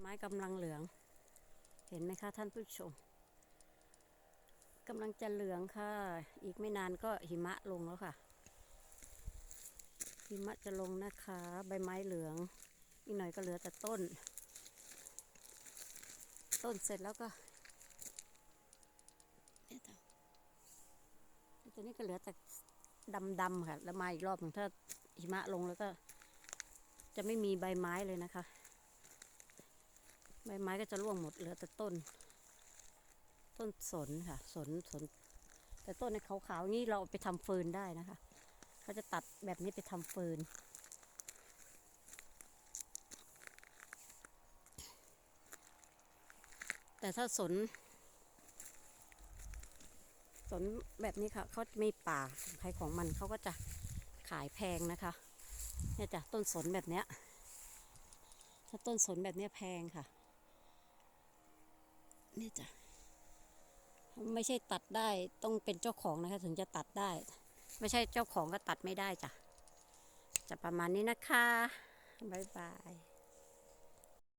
ไม้กำลังเหลือง เห็นไหมคะท่านผู้ชมกำลังจะเหลืองค่ะ อีกไม่นานก็หิมะลงแล้วค่ะ หิมะจะลงนะคะ ใบไม้เหลือง อีกหน่อยก็เหลือแต่ต้น ต้นเสร็จแล้วก็ตัวนี้ก็เหลือแต่ดำๆค่ะ แล้วมาอีกรอบหนึ่งถ้าหิมะลงแล้วก็ จะไม่มีใบไม้เลยนะคะ บไม้ก็จะร่วงหมดเหลือแต่ต้น ต้นสนค่ะ สนสน แต่ต้นในขาวๆนี้เราไปทำเฟิร์นได้นะคะเขาจะตัดแบบนี้ไปทำเฟิร์นแต่ถ้าสน สนแบบนี้ค่ะเขาไมีป่าของใครของมันเขาก็จะขายแพงนะคะ เนี่ยจ้ะต้นสนแบบเนี้ยถ้าต้นสนแบบเนี้ยแพงค่ะ เนี่ยจ้ะไม่ใช่ตัดได้ต้องเป็นเจ้าของนะคะ ถึงจะตัดได้ ไม่ใช่เจ้าของก็ตัดไม่ได้จ้ะจะประมาณนี้นะคะ บ๊ายบาย